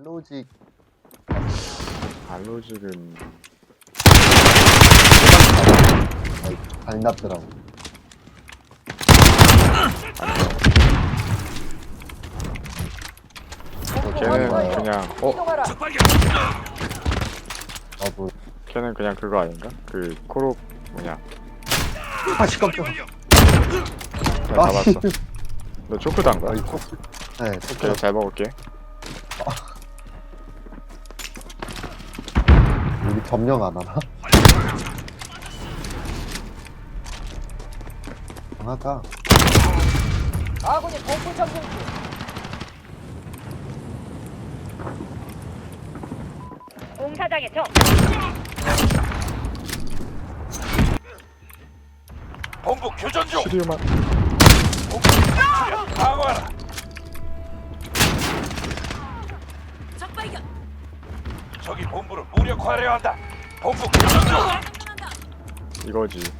알로직 알로직은 발났더라고. 걔는 그냥 어. 나도 걔는 그냥 그거 아닌가? 그 코로 뭐냐? 아씨 깜짝. 나 잡았어. 너 초크 단 거야? 네, 오케이. 잘 먹을게. 점령 안 하나? 하다. 아군이 공포 점령 중. 공사장에 적. 본부 교전 중. 본부 출현 방어하라. 적 발견. 적이 본부를 무력화하려 한다. 본부 교전 중. 이거지.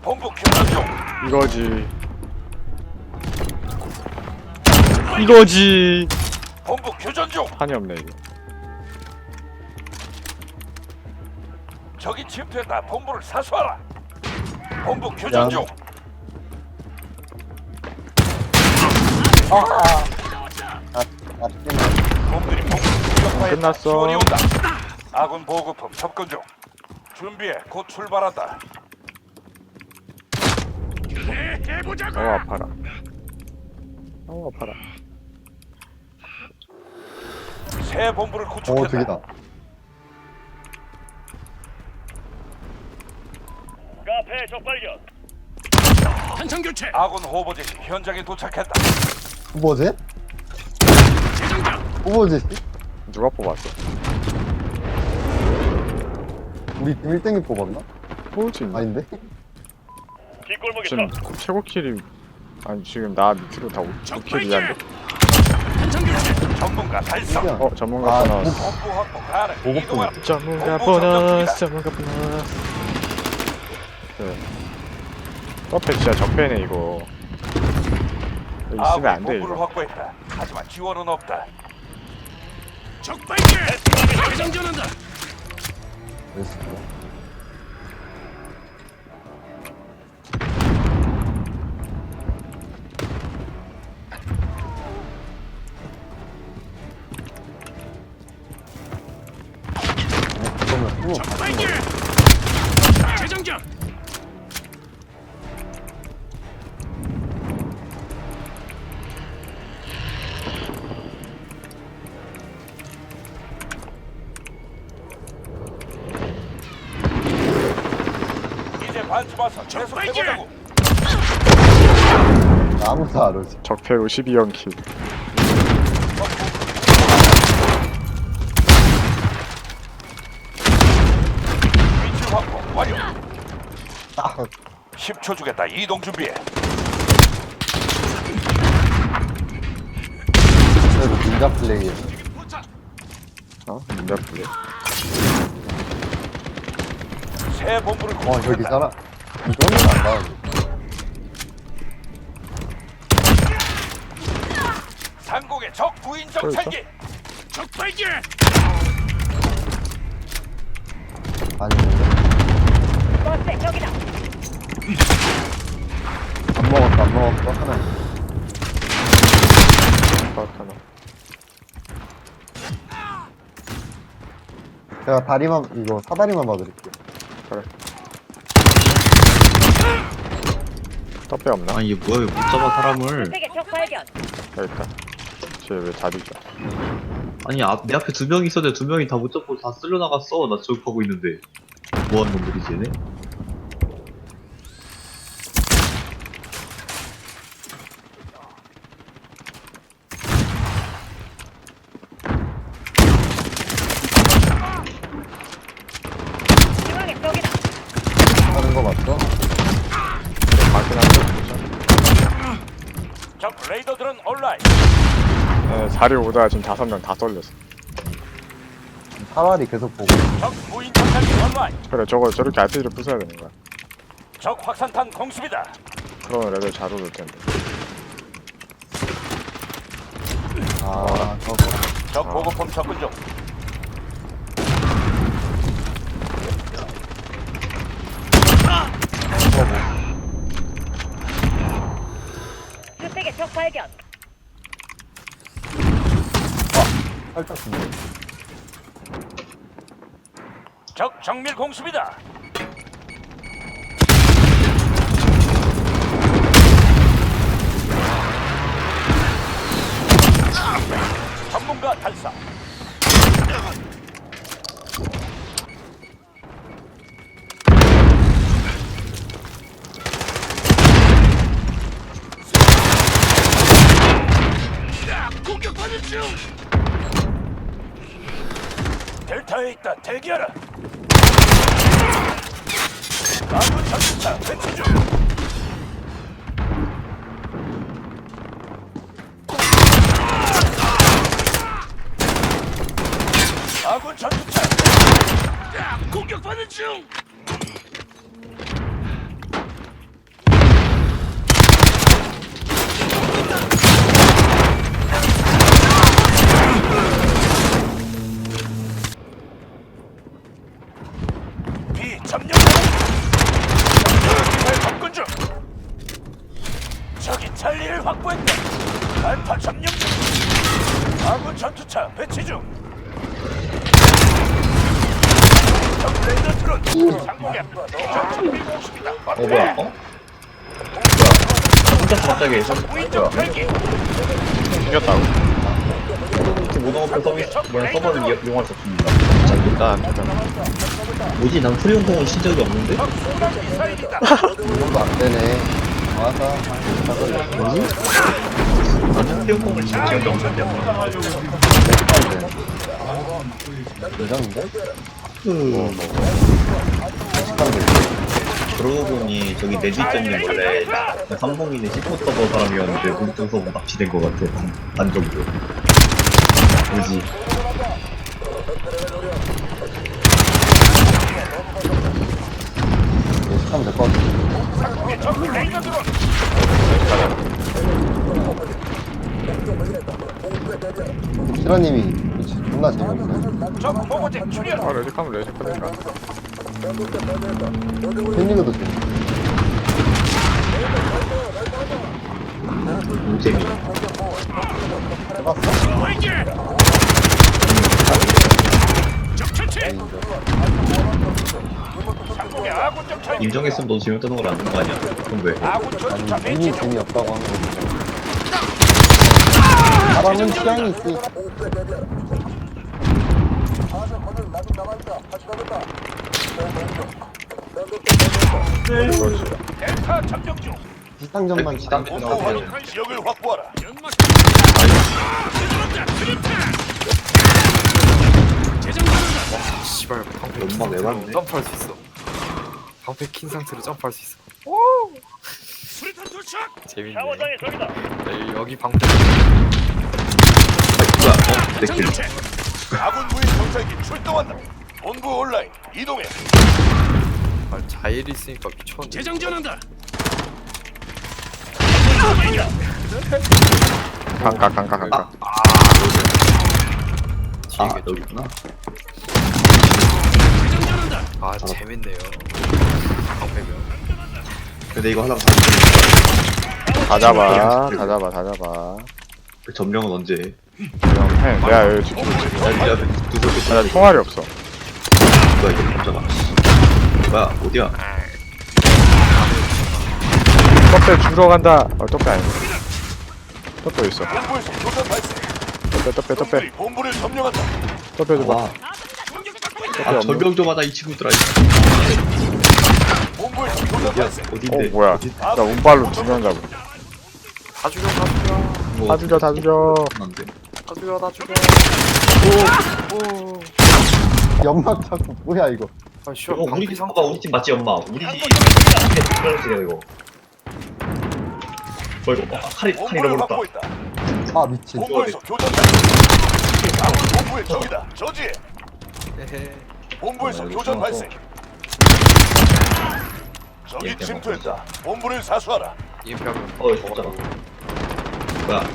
본부 교전 중. 이거지. 이거지. 본부 교전 중. 판이 없네 이거. 적이 침투했다. 본부를 사수하라. 본부 교전 야. 중. 아, 놈들이 본부 무력화에 끝났어. 지원이 온다. 아군 보급품 접근 중. 준비해. 곧 출발한다. 어우 아파라. 어우 아파라. 새 본부를 오, 구축했다. 저기다. 카페 적 발견. 아군 호보jet이 현장에 도착했다. 후보제? 후보제? 누가 뽑았어? 우리 팀 1등이 뽑았나? 뭐지? 아닌데? 뒷골목에 지금 적. 최고 킬이 아니 지금 나 밑으로 다 5킬이야. 전문가 달성. 신기하네. 어 전문가 아, 보너스. 본부 확보 가능. 이동하라. 전문가 보너스. 전문가 보너스. 그 서페 진짜 적배네 이거. 있으면 안돼 본부를 이거. 확보했다. 하지만 지원은 없다. 그랬어. 그러면 해보자고. 아무도 안 오지. 적폐로 12연 킬. 위치 확보 완료. 딱 10초 주겠다. 이동 준비해. 그래도 닌자 플레이에 어? 문제 풀려. 새 본부를 와 저기 구축했다. 사람 이거는 안 나오네 상공의 적 무인 정찰기. 아니는데 버스 적이다. 안 먹었어 안 먹었어 하나 파악하나. 제가 다리만 이거 사다리만 봐드릴게요 그래. 떡배 없나? 아니 이게 뭐야 왜못 잡아 사람을 세계 적 발견. 여기 있다. 쟤왜 자리죠? 아니 앞, 내 앞에 두명 있었는데 두 명이 다 못 잡고 다 쓸려 나갔어 나 저기 하고 있는데 뭐하는 놈들이지 얘네? 중앙에 적이다. 하는 거 맞죠? 맞긴 한데. 적 레이더들은 온라인. 네, 자리 오다가 지금 다섯 명다 썰렸어. 사다리 계속 보고 적 무인 정찰기 온라인. 그래, 저거 저렇게 RPG를 부숴야 되는 거야. 적 확산탄 공습이다. 그러면 레벨 잘 오를 텐데. 적 보급품 접근 중. 주택의 적 발견. 살짝 준비. 적 정밀 공습이다. 전문가 탈사. 공격받는 중. 델타에 있다. 대기하라. 아군 전투차 배치 중. 아군 전투차 공격받는 중. 확보했다. 알파 점령 중. 아군 전투차 배치 중. 적 레이더 트론 상공에 적정비 공습이다. 어 뭐야 어? 뭐야 혼자서 갑자기 선 무인정 뭐야 헬기 죽였다고 모동업해 서비스 그냥 서버를 이용- 이용할 수 없습니다 일단 뭐지 난 프리온공은 신 적이 없는데? 적 소방 미사일이다. 이것도 안 되네. 그 그러고 보니 저기 내 뒷전님 원래 삼봉이네 10호 서버 사람이었는데 문중 서버 납치된 것 같아 반, 반 정도. 뭐지 예측하면 될 것 같아. 상공에 적 레이더 드론 시라님이 그치, 존나 재미없네. 적 보고제 출현. 아 레식하면 레식하니까 팬리그도 재밌어. 해봤어? 적 처치. 아군 정찰기. 인정했으면 너 지금 뜨는 걸 아는 거 아니야? 그럼 왜? 아군 전투차 아니, 배치 이미 중. 재미없다고 하는 거지. 사람은 취향이 있으니까. 델타 점령 중. 치고 나오고 완벽한 지역을 확보하라. 씨발 방패 엄마 왜 왔네? 점프할 수 있어 방패 킨 상태로 점프할 수 있어 수리탄 도착. 재밌네. 야, 여기 방패 어? 내 길. 아군 무인 정찰기 출동한다. 본부 온라인 이동해. 아, 자일 있으니까 미쳤네 재장전한다. 강가 강가 강가 아 여기구나 아 재밌네요 방패면 근데 이거 하려면 다 잡아 다 잡아 다 잡아 그 점령은 언제 해? 그럼 해. 내가 여기 지금 야, 야, 두들겨 나 총알이 없어. 뭐야 이거 깜짝아. 뭐야 어디야? 떡배 주러 간다. 어 떡배 아니네. 떡배 있어. 본부에서 교전 발생. 떡배 떡배 떡배 적들이 본부를 점령한다. 떡배 줘봐. 와. 아, 절명 좀 하다 이 친구들아 본부에서 교전 어디야 발생. 어딘데? 어 뭐야. 나 운빨로 두 명 잡은. 다 죽여 다 죽여 뭐, 다 죽여 다 죽여 다 죽여 다 죽여 연막 자꾸 뭐야 이거. 아 씨발 어 우리 팀 봐봐 우리 팀 맞지 엄마 우리 팀팀 이거 뭐 이거 아, 칼이 칼 잃어버렸다. 아 미친. 본부에서 교전 발생. 아군 본부의 적이다. 저지해. 헤헤 본부에서 아, 교전 이거 발생. 적이 예, 침투했다. 본부를 사수하라. EMP하면 어 이거 없잖아 뭐야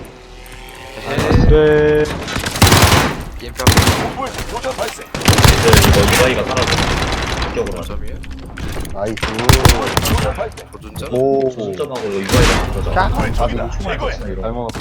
헤헤 네한 본부에서 교전 발생. 이제 이거 유아이가 사라져. 합격으로 하자. 점이에요? 나이스. 교전 발생. 조준자? 오. 수점하고 유아이가 사라져. 까? 적의 아, 적이다. 너무 제거해. 잘 먹었다.